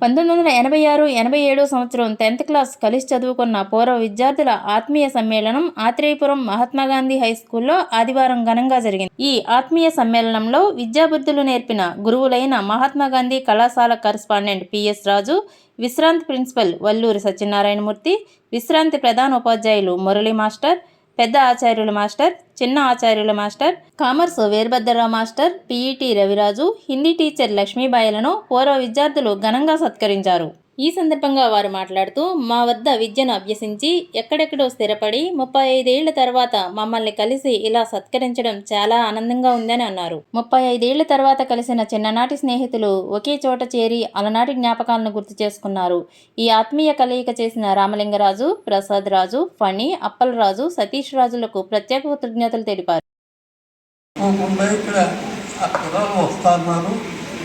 పంతొమ్మిది వందల ఎనభై ఆరు ఎనభై ఏడు సంవత్సరం టెన్త్ క్లాస్ కలిసి చదువుకున్న పూర్వ విద్యార్థుల ఆత్మీయ సమ్మేళనం ఆత్రేయపురం మహాత్మాగాంధీ హై స్కూల్లో ఆదివారం ఘనంగా జరిగింది. ఈ ఆత్మీయ సమ్మేళనంలో విద్యాబుద్ధులు నేర్పిన గురువులైన మహాత్మాగాంధీ కళాశాల కరస్పాండెంట్ పిఎస్ రాజు విశ్రాంతి ప్రిన్సిపల్ వల్లూరి సత్యనారాయణమూర్తి విశ్రాంతి ప్రధాన ఉపాధ్యాయులు మురళీ మాస్టర్ పెద్ద ఆచార్యుల మాస్టర్ చిన్న ఆచార్యుల master commerce Veerabhadrarao master PET Raviraju Hindi teacher లక్ష్మీబాయిలను పూర్వ విద్యార్థులు ఘనంగా సత్కరించారు. ఈ సందర్భంగా వారు మాట్లాడుతూ మా వద్ద విద్యను అభ్యసించి ఎక్కడెక్కడో స్థిరపడి ముప్పై ఐదేళ్ళ తర్వాత మమ్మల్ని కలిసి ఇలా సత్కరించడం చాలా ఆనందంగా ఉందని అన్నారు. ముప్పై ఐదేళ్ళ తర్వాత కలిసిన చిన్ననాటి స్నేహితులు ఒకే చోట చేరి అలనాటి జ్ఞాపకాలను గుర్తు చేసుకున్నారు. ఈ ఆత్మీయ కలయిక చేసిన రామలింగరాజు ప్రసాద్ రాజు ఫణి అప్పలరాజు సతీష్ రాజులకు ప్రత్యేక కృతజ్ఞతలు తెలిపారు.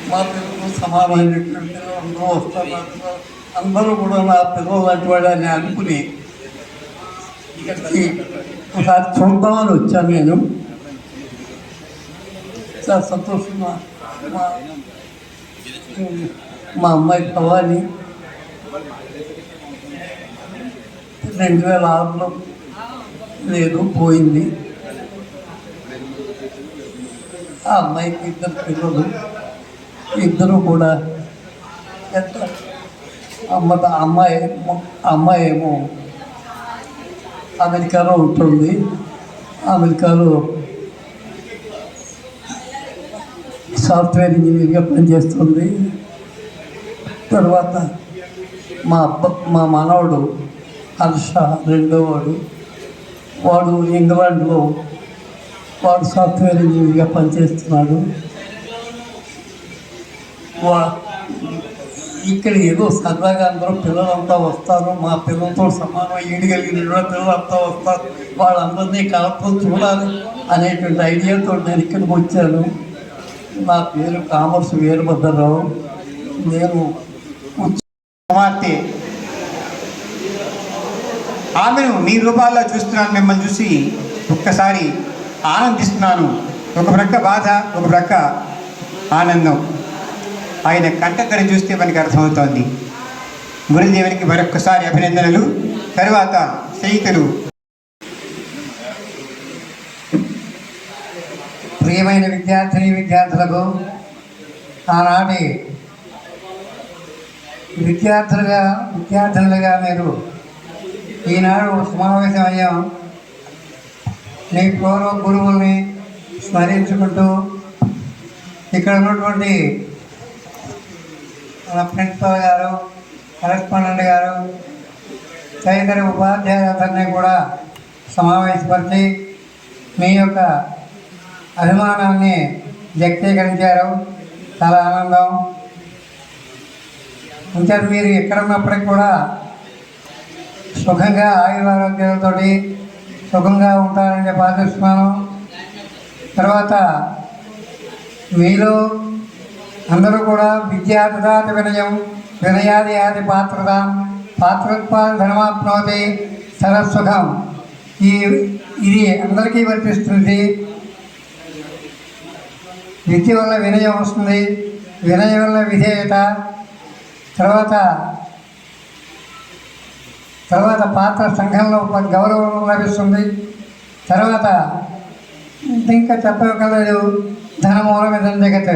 మా పిల్లలు సమాధానం అందరూ వస్తున్నారు అందరూ కూడా నా పిల్లలు లాంటి వాడు అనుకుని ఇక్కడికి ఒకసారి చూద్దామని వచ్చాను నేను. చాలా సంతోషంగా మా మా అమ్మాయి భవాని. రెండు వేల ఆరులో లేదు పోయింది. ఆ అమ్మాయికి ఇద్దరు పిల్లలు. ఇద్దరు కూడా ఎంత? అమ్మ అమ్మాయి అమ్మాయి ఏమో అమెరికాలో ఉంటుంది. అమెరికాలో సాఫ్ట్వేర్ ఇంజనీర్గా పనిచేస్తుంది. తర్వాత మా అబ్బ మా మనవడు హర్ష రెండో వాడు వాడు ఇంగ్లాండ్లో వాడు సాఫ్ట్వేర్ ఇంజనీర్గా పనిచేస్తున్నాడు. ఇక్కడ ఏదో సరదాగా అందరూ పిల్లలంతా వస్తారు. మా పిల్లలతో సమానం ఈడగలిగిన పిల్లలంతా వస్తారు. వాళ్ళందరినీ కలపతో చూడాలి అనేటువంటి ఐడియాతో నేను ఇక్కడికి వచ్చాను. నా పేరు కామర్స్ వీరభద్రరావు. నేను కుమార్తె ఆమెను మీ రూపాల్లో చూస్తున్నాను మిమ్మల్ని చూసి ఒక్కసారి ఆనందిస్తున్నాను. ఒక ప్రక్క బాధ ఒక ప్రక్క ఆనందం. ఆయన కంటకరి చూస్తే మనకి అర్థమవుతోంది. గురుదేవునికి మరొకసారి అభినందనలు. తర్వాత స్నేహితులు. ప్రియమైన విద్యార్థిని విద్యార్థులకు ఆనాటి విద్యార్థులుగా విద్యార్థులుగా మీరు ఈనాడు సమావేశమయ్యాం మీ పూర్వ గురువుల్ని స్మరించుకుంటూ ఇక్కడ ఉన్నటువంటి మన ప్రిన్సిపల్ గారు కరెస్పాండెంట్ గారు తదితర ఉపాధ్యాయులందరినీ కూడా సమావేశపరిచి మీ యొక్క అభిమానాన్ని వ్యక్తీకరించారు. చాలా ఆనందం. ఇంకా మీరు ఎక్కడ ఉన్నప్పటికి కూడా సుఖంగా ఆయురారోగ్యాలతో సుఖంగా ఉంటారని చెప్పి ఆశిస్తున్నాను. తర్వాత మీలో అందరూ కూడా విద్యార్థాత వినయం వినయాది ఆది పాత్రత పాత్రోత్పాద ధనమాప్నోతి సరస్సుఖం ఈ ఇది అందరికీ వర్తిస్తుంది. విద్య వల్ల వినయం వస్తుంది. వినయం వల్ల విధేయత. తర్వాత తర్వాత పాత్ర సంఘంలో గౌరవం లభిస్తుంది. తర్వాత ఇంకా చెప్పగలదు ధనమూలం జగత్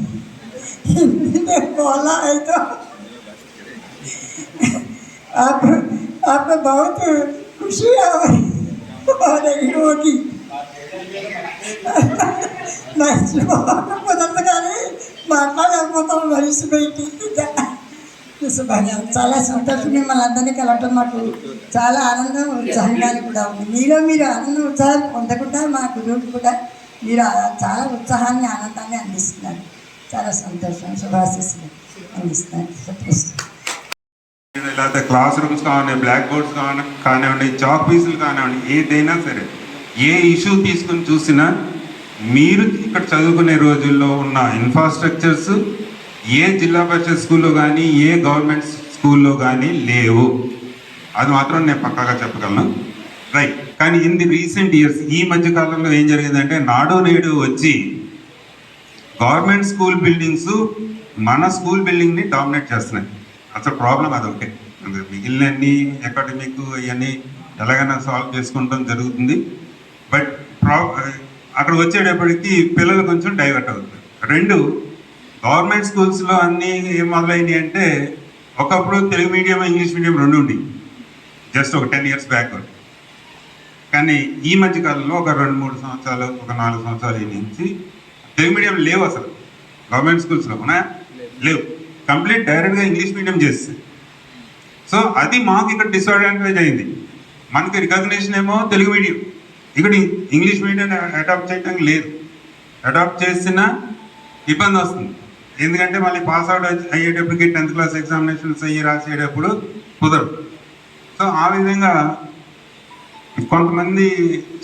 में बोला है तो आप आपको बहुत खुशी हो हो रही होगी కుదరదు కానీ మాట్లాడకపోతాం మనిషి బయటి చాలా సంతోషం మిమ్మల్ని అందరినీ కలవటం మాకు చాలా ఆనందం ఉత్సాహంగానే కూడా ఉంది మీలో మీరు ఆనందం ఉత్సాహం పొందకుండా మా గురువులు కూడా మీరు ఆ- చాలా ఉత్సాహాన్ని ఆనందాన్ని అందిస్తున్నారు చాలా సంతోషం. శుభాశిస్తున్నారు అందిస్తాను. లేకపోతే క్లాస్ రూమ్స్ కానివ్వండి బ్లాక్ బోర్డ్స్ కావాలి కానివ్వండి చాక్ పీసులు కానివ్వండి ఏదైనా సరే ఏ ఇష్యూ తీసుకుని చూసినా మీరు ఇక్కడ చదువుకునే రోజుల్లో ఉన్న ఇన్ఫ్రాస్ట్రక్చర్స్ ఏ జిల్లా పరిషత్ స్కూల్లో కానీ ఏ గవర్నమెంట్ స్కూల్లో కానీ లేవు. అది మాత్రం నేను పక్కాగా చెప్పగలను. రైట్ కానీ ఇన్ ది రీసెంట్ ఇయర్స్ ఈ మధ్య కాలంలో ఏం జరిగిందంటే నాడు నేడు వచ్చి గవర్నమెంట్ స్కూల్ బిల్డింగ్స్ మన స్కూల్ బిల్డింగ్ని డామినేట్ చేస్తున్నాయి. అసలు ప్రాబ్లం అది ఒకటే. అది మిగిలినన్ని అకాడమిక్ ఇవన్నీ ఎలాగైనా సాల్వ్ చేసుకుంటాం జరుగుతుంది. బట్ ప్రా అక్కడ వచ్చేటప్పటికి పిల్లలు కొంచెం డైవర్ట్ అవుతుంది రెండు గవర్నమెంట్ స్కూల్స్లో అన్నీ ఏం మొదలైనవి అంటే ఒకప్పుడు తెలుగు మీడియం ఇంగ్లీష్ మీడియం రెండు ఉండి జస్ట్ ఒక టెన్ ఇయర్స్ బ్యాక్ కానీ ఈ మధ్య కాలంలో ఒక రెండు మూడు సంవత్సరాలు ఒక నాలుగు సంవత్సరాల నుంచి తెలుగు మీడియం లేవు అసలు. గవర్నమెంట్ స్కూల్స్లో అవునా? లేవు. కంప్లీట్ డైరెక్ట్గా ఇంగ్లీష్ మీడియం చేస్తుంది సో అది మాకు ఇక్కడ డిసడ్వాంటేజ్ అయింది. మనకి రికగ్నిషన్ ఏమో తెలుగు మీడియం ఇక్కడ ఇంగ్లీష్ మీడియం అడాప్ట్ చేయడం లేదు. అడాప్ట్ చేసిన ఇబ్బంది వస్తుంది. ఎందుకంటే మళ్ళీ పాస్ అవుట్ అయ్యేటప్పటికి టెన్త్ క్లాస్ ఎగ్జామినేషన్స్ అయ్యి రాసేటప్పుడు కుదరదు. సో ఆ విధంగా కొంతమంది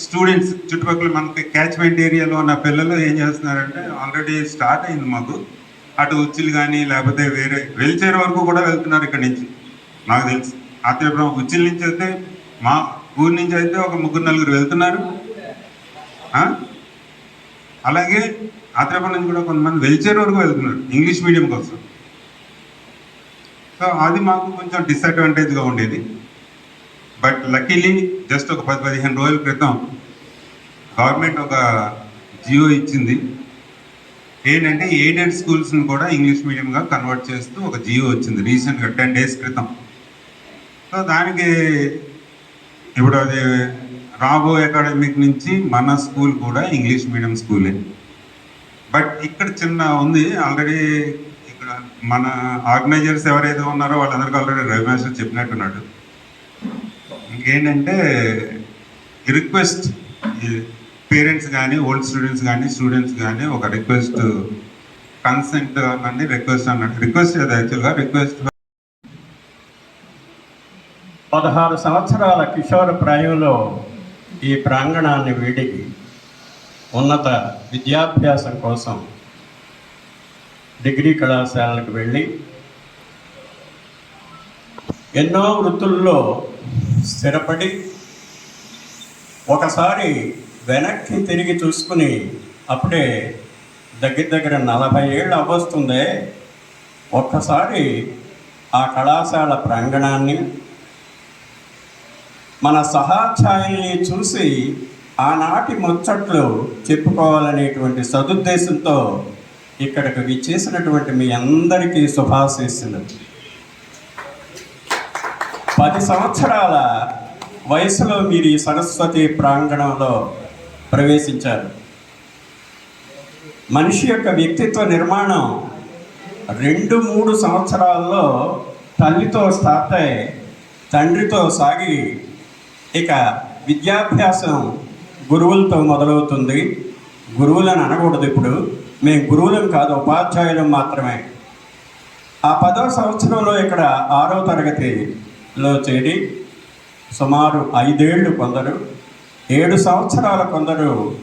స్టూడెంట్స్ చుట్టుపక్కల మనకి క్యాచ్మెంట్ ఏరియాలో ఉన్న పిల్లలు ఏం చేస్తున్నారంటే ఆల్రెడీ స్టార్ట్ అయింది మాకు. అటు ఉచ్చిలు కానీ లేకపోతే వేరే వెల్చేర్ వరకు కూడా వెళ్తున్నారు ఇక్కడ నుంచి. నాకు తెలుసు. ఆత్రేపురం ఉచ్చిల నుంచి అయితే మా ఊరి నుంచి అయితే ఒక ముగ్గురు నలుగురు వెళ్తున్నారు. అలాగే ఆత్రేపురం నుంచి కూడా కొంతమంది వెల్చేర్ వరకు వెళ్తున్నారు ఇంగ్లీష్ మీడియం కోసం. సో అది మాకు కొంచెం డిసడ్వాంటేజ్గా ఉండేది. బట్ లక్కీలీ జస్ట్ ఒక పది పదిహేను రోజుల క్రితం గవర్నమెంట్ ఒక జియో ఇచ్చింది. ఏంటంటే ఎయిడెడ్ స్కూల్స్ని కూడా ఇంగ్లీష్ మీడియంగా కన్వర్ట్ చేస్తూ ఒక జియో వచ్చింది రీసెంట్గా టెన్ డేస్ క్రితం. సో దానికి ఇప్పుడు అది రాబో అకాడమిక్ నుంచి మన స్కూల్ కూడా ఇంగ్లీష్ మీడియం స్కూలే. బట్ ఇక్కడ చిన్న ఉంది. ఆల్రెడీ ఇక్కడ మన ఆర్గనైజర్స్ ఎవరైతే ఉన్నారో వాళ్ళందరికీ ఆల్రెడీ రవి మాస్టర్ చెప్పినట్టున్నాడు. ఏంటంటే రిక్వెస్ట్ పేరెంట్స్ కానీ ఓల్డ్ స్టూడెంట్స్ కానీ స్టూడెంట్స్ కానీ ఒక రిక్వెస్ట్ కన్సెంట్ అనండి రిక్వెస్ట్ అన్నట్టు. రిక్వెస్ట్ అది యాక్చువల్గా రిక్వెస్ట్ పదహారు సంవత్సరాల కిషోర ప్రాయంలో ఈ ప్రాంగణాన్ని వీడికి ఉన్నత విద్యాభ్యాసం కోసం డిగ్రీ కళాశాలకు వెళ్ళి ఎన్నో వృత్తుల్లో స్థిరపడి ఒకసారి వెనక్కి తిరిగి చూసుకుని అప్పుడే దగ్గర దగ్గర నలభై ఏళ్ళు అవ్వస్తుందే. ఒక్కసారి ఆ కళాశాల ప్రాంగణాన్ని మన సహాఛాయల్ని చూసి ఆనాటి ముచ్చట్లు చెప్పుకోవాలనేటువంటి సదుద్దేశంతో ఇక్కడికి విచ్చేసినటువంటి మీ అందరికీ శుభాశీస్సులు. పది సంవత్సరాల వయసులో మీరు ఈ సరస్వతి ప్రాంగణంలో ప్రవేశించారు. మనిషి యొక్క వ్యక్తిత్వ నిర్మాణం రెండు మూడు సంవత్సరాల్లో తల్లితో స్టార్ట్ అయి తండ్రితో సాగి ఇక విద్యాభ్యాసం గురువులతో మొదలవుతుంది. గురువులను అనకూడదు ఇప్పుడు. మేము గురువులం కాదు ఉపాధ్యాయులం మాత్రమే. ఆ పదో సంవత్సరంలో ఇక్కడ ఆరో లో చేరి సుమారు ఐదేళ్ళు కొందరు ఏడు సంవత్సరాల కొందరు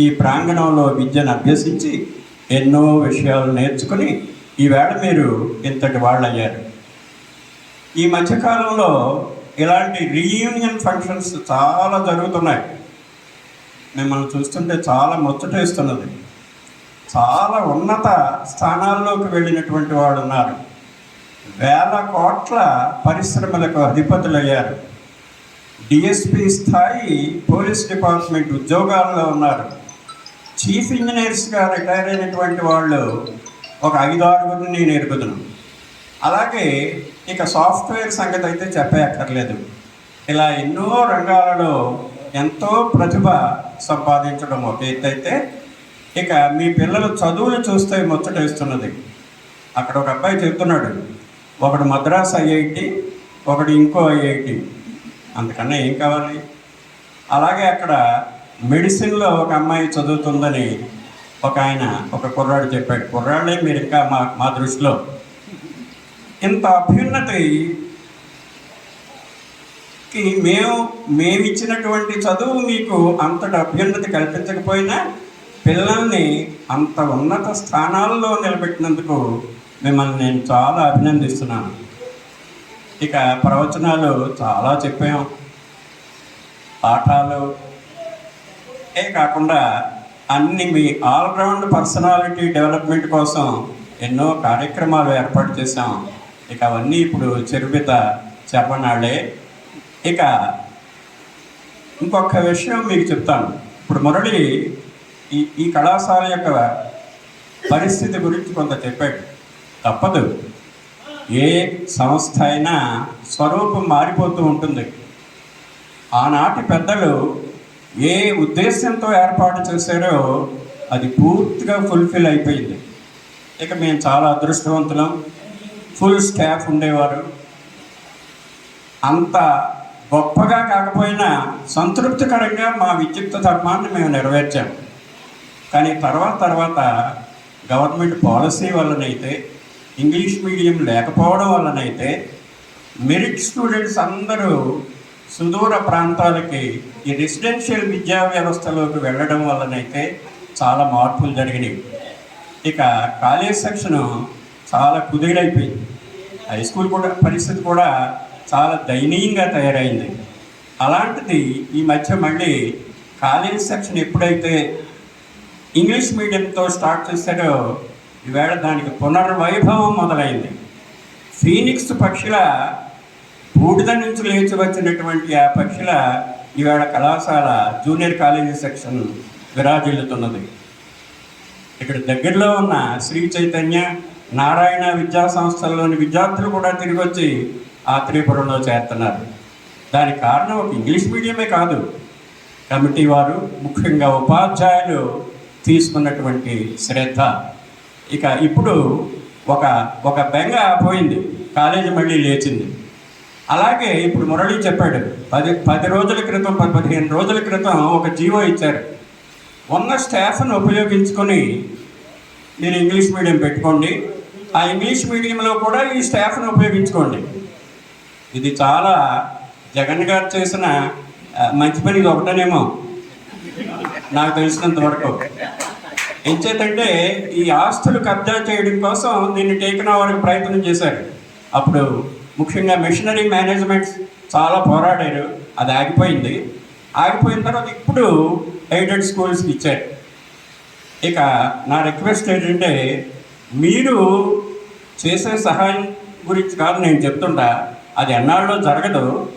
ఈ ప్రాంగణంలో విద్యను అభ్యసించి ఎన్నో విషయాలు నేర్చుకుని ఈవేళ మీరు ఇంతటి వాళ్ళు అయ్యారు ఈ మధ్యకాలంలో ఇలాంటి రీయూనియన్ ఫంక్షన్స్ చాలా జరుగుతున్నాయి. మిమ్మల్ని చూస్తుంటే చాలా ముచ్చటేస్తున్నది. చాలా ఉన్నత స్థానాల్లోకి వెళ్ళినటువంటి వాడు ఉన్నారు. వేల కోట్ల పరిశ్రమలకు అధిపతులయ్యారు. డిఎస్పి స్థాయి పోలీస్ డిపార్ట్మెంట్ ఉద్యోగాల్లో ఉన్నారు. చీఫ్ ఇంజనీర్స్గా రిటైర్ అయినటువంటి వాళ్ళు ఒక ఐదు ఆరుగురిని నేను ఎరుగుతున్నాను అలాగే ఇక సాఫ్ట్వేర్ సంగతి అయితే చెప్పక్కర్లేదు. ఇలా ఎన్నో రంగాలలో ఎంతో ప్రతిభ సంపాదించడం ఒక ఎత్తు అయితే ఇక మీ పిల్లలు చదువులు చూస్తే ముచ్చటేస్తున్నది. అక్కడ ఒక అబ్బాయి చెప్తున్నాడు ఒకటి మద్రాస్ ఐఐటి ఒకటి ఇంకో ఐఐటి. అంతకన్నా ఏం కావాలి? అలాగే అక్కడ మెడిసిన్లో ఒక అమ్మాయి చదువుతుందని ఒక ఆయన ఒక కుర్రాడు చెప్పాడు. కుర్రాళ్ళే మీరు ఇంకా మా మా దృష్టిలో. ఇంత అభ్యున్నతి మేము మేమిచ్చినటువంటి చదువు మీకు అంతటి అభ్యున్నతి కల్పించకపోయినా పిల్లల్ని అంత ఉన్నత స్థానాల్లో నిలబెట్టినందుకు మిమ్మల్ని నేను చాలా అభినందిస్తున్నాను. ఇక ప్రవచనాలు చాలా చెప్పాం. పాఠాలు. ఏ కాకుండా అన్ని మీ ఆల్రౌండ్ పర్సనాలిటీ డెవలప్మెంట్ కోసం ఎన్నో కార్యక్రమాలు ఏర్పాటు చేశాం. ఇక అవన్నీ ఇప్పుడు చెరుపిత చెప్పనాళ్ళే. ఇక ఇంకొక విషయం మీకు చెప్తాను. ఇప్పుడు మురళి ఈ ఈ కళాశాల యొక్క పరిస్థితి గురించి కొంత చెప్పాడు. తప్పదు. ఏ సంస్థ అయినా స్వరూపం మారిపోతూ ఉంటుంది. ఆనాటి పెద్దలు ఏ ఉద్దేశంతో ఏర్పాటు చేశారో అది పూర్తిగా ఫుల్ఫిల్ అయిపోయింది. ఇక మేము చాలా అదృష్టవంతులం. ఫుల్ స్టాఫ్ ఉండేవారు. అంత గొప్పగా కాకపోయినా సంతృప్తికరంగా మా విద్యుత్ ధర్మాన్ని మేము నెరవేర్చాము కానీ తర్వాత తర్వాత గవర్నమెంట్ పాలసీ వల్లనైతే ఇంగ్లీష్ మీడియం లేకపోవడం వలనైతే మెరిట్ స్టూడెంట్స్ అందరూ సుదూర ప్రాంతాలకి ఈ రెసిడెన్షియల్ విద్యా వ్యవస్థలోకి వెళ్ళడం వల్లనైతే చాలా మార్పులు జరిగినాయి. ఇక కాలేజ్ సెక్షన్ చాలా కుదిరైపోయింది. హై స్కూల్ కూడా పరిస్థితి కూడా చాలా దయనీయంగా తయారైంది. అలాంటిది ఈ మధ్య మళ్ళీ కాలేజ్ సెక్షన్ ఎప్పుడైతే ఇంగ్లీష్ మీడియంతో స్టార్ట్ చేశాడో ఈవేళ దానికి పునర్వైభవం మొదలైంది. ఫీనిక్స్ పక్షుల బూడిద నుంచి లేచి వచ్చినటువంటి ఆ పక్షుల ఈవేళ కళాశాల జూనియర్ కాలేజీ సెక్షన్ విరాజిల్లుతున్నది. ఇక్కడ దగ్గరలో ఉన్న శ్రీ చైతన్య నారాయణ విద్యా సంస్థల్లోని విద్యార్థులు కూడా తిరిగి వచ్చి ఆ త్రిపురంలో చేస్తున్నారు దానికి కారణం ఒక ఇంగ్లీష్ మీడియమే కాదు. కమిటీ వారు ముఖ్యంగా ఉపాధ్యాయులు తీసుకున్నటువంటి శ్రద్ధ. ఇక ఇప్పుడు ఒక ఒక బెంగ పోయింది కాలేజీ మళ్ళీ లేచింది. అలాగే ఇప్పుడు మురళి చెప్పాడు పది పది రోజుల క్రితం పది పదిహేను రోజుల క్రితం ఒక జీవో ఇచ్చారు. ఉన్న స్టాఫ్ను ఉపయోగించుకొని మీరు ఇంగ్లీష్ మీడియం పెట్టుకోండి ఆ ఇంగ్లీష్ మీడియంలో కూడా ఈ స్టాఫ్ను ఉపయోగించుకోండి. ఇది చాలా జగన్ గారు చేసిన మంచి పని ఇది ఒకటేనేమో నాకు తెలిసినంత వరకు ఎంచేతంటే ఈ ఆస్తులు కబ్జా చేయడం కోసం దీన్ని టేకన్ ఓవర్కి ప్రయత్నం చేశారు అప్పుడు ముఖ్యంగా మిషనరీ మేనేజ్మెంట్స్ చాలా పోరాడారు. అది ఆగిపోయింది. ఆగిపోయిన తర్వాత ఇప్పుడు ఎయిడెడ్ స్కూల్స్కి ఇచ్చారు. ఇక నా రిక్వెస్ట్ ఏంటంటే మీరు చేసే సహాయం గురించి కాదు నేను చెప్తుంటా. అది ఎన్నాళ్ళలో జరగదు.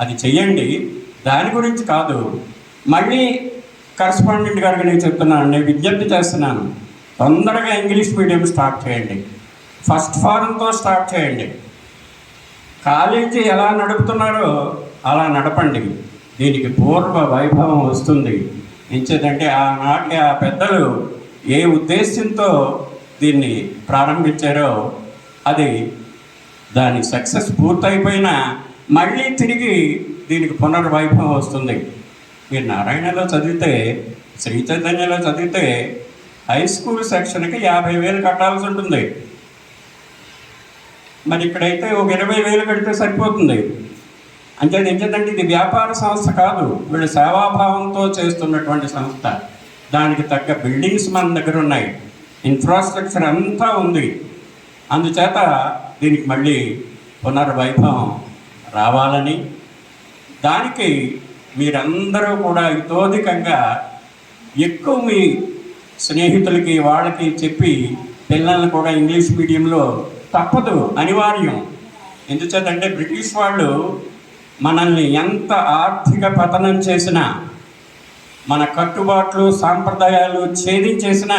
అది చెయ్యండి. దాని గురించి కాదు. మళ్ళీ కరస్పాండెంట్ గారికి నేను చెప్తున్నాను నేను విజ్ఞప్తి చేస్తున్నాను. తొందరగా ఇంగ్లీష్ మీడియం స్టార్ట్ చేయండి. ఫస్ట్ ఫారంతో స్టార్ట్ చేయండి. కాలేజీ ఎలా నడుపుతున్నారో అలా నడపండి. దీనికి పూర్వ వైభవం వస్తుంది. ఎంచేదంటే ఆనాటి ఆ పెద్దలు ఏ ఉద్దేశంతో దీన్ని ప్రారంభించారో అది దాని సక్సెస్ పూర్తయిపోయినా మళ్ళీ తిరిగి దీనికి పునర్వైభవం వస్తుంది. మీరు నారాయణలో చదివితే శ్రీ చైతన్యలో చదివితే హై స్కూల్ సెక్షన్కి యాభై వేలు కట్టాల్సి ఉంటుంది. మరి ఇక్కడైతే ఒక ఇరవై వేలు కడితే సరిపోతుంది. అంటే ఏంటంటే ఇది వ్యాపార సంస్థ కాదు. వీళ్ళు సేవాభావంతో చేస్తున్నటువంటి సంస్థ. దానికి తగ్గ బిల్డింగ్స్ మన దగ్గర ఉన్నాయి. ఇన్ఫ్రాస్ట్రక్చర్ అంతా ఉంది. అందుచేత దీనికి మళ్ళీ పునర్వైభవం రావాలని దానికి మీరందరూ కూడా ఇతోధికంగా ఎక్కువ మీ స్నేహితులకి వాళ్ళకి చెప్పి పిల్లల్ని కూడా ఇంగ్లీష్ మీడియంలో తప్పదు అనివార్యం. ఎందుచేతంటే బ్రిటిష్ వాళ్ళు మనల్ని ఎంత ఆర్థిక పతనం చేసినా మన కట్టుబాట్లు సాంప్రదాయాలు ఛేదించేసిన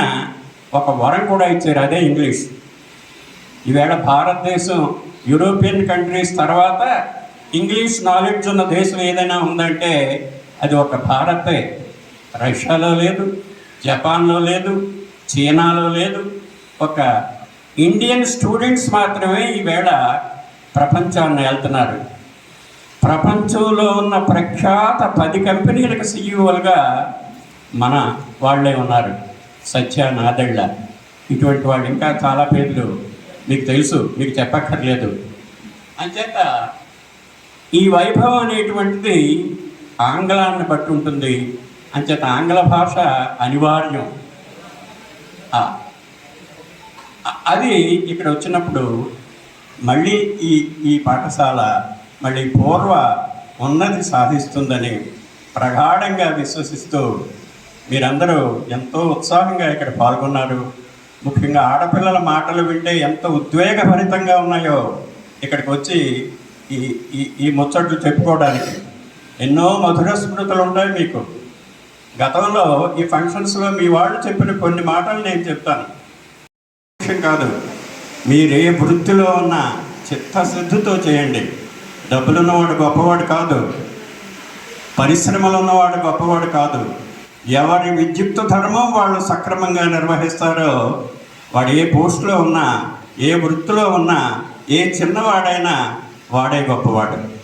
ఒక వరం కూడా ఇచ్చారు అదే ఇంగ్లీష్. ఈవేళ భారతదేశం యూరోపియన్ కంట్రీస్ తర్వాత ఇంగ్లీష్ నాలెడ్జ్ ఉన్న దేశం ఏదైనా ఉందంటే అది ఒక భారతే. రష్యాలో లేదు జపాన్లో లేదు చైనాలో లేదు. ఒక ఇండియన్ స్టూడెంట్స్ మాత్రమే ఈవేళ ప్రపంచాన్ని వెళ్తున్నారు ప్రపంచంలో ఉన్న ప్రఖ్యాత పది కంపెనీలకు సీఈఓలుగా మన వాళ్ళే ఉన్నారు. సత్య నాదళ్ళ ఇటువంటి వాళ్ళు ఇంకా చాలా పేర్లు మీకు తెలుసు మీకు చెప్పక్కర్లేదు. అంచేత ఈ వైభవం అనేటువంటిది ఆంగ్లాన్ని బట్టి ఉంటుంది. అంచేత ఆంగ్ల భాష అనివార్యం. అది ఇక్కడ వచ్చినప్పుడు మళ్ళీ ఈ ఈ పాఠశాల మళ్ళీ పూర్వ ఉన్నతి సాధిస్తుందని ప్రగాఢంగా విశ్వసిస్తూ మీరందరూ ఎంతో ఉత్సాహంగా ఇక్కడ పాల్గొన్నారు. ముఖ్యంగా ఆడపిల్లల మాటలు వింటే ఎంత ఉద్వేగభరితంగా ఉన్నాయో ఇక్కడికి వచ్చి ఈ ఈ ఈ ముచ్చట్లు చెప్పుకోవడానికి. ఎన్నో మధుర స్మృతులు ఉంటాయి మీకు. గతంలో ఈ ఫంక్షన్స్లో మీ వాళ్ళు చెప్పిన కొన్ని మాటలు నేను చెప్తాను. విషయం కాదు. మీరు ఏ వృత్తిలో ఉన్న చిత్తశుద్ధితో చేయండి. డబ్బులున్నవాడు గొప్పవాడు కాదు. పరిశ్రమలు ఉన్నవాడు గొప్పవాడు కాదు. ఎవరి విద్యుక్త ధర్మం వాళ్ళు సక్రమంగా నిర్వహిస్తారో వాడు ఏ పోస్టులో ఉన్నా ఏ వృత్తిలో ఉన్నా ఏ చిన్నవాడైనా వాడే గొప్పవాడు.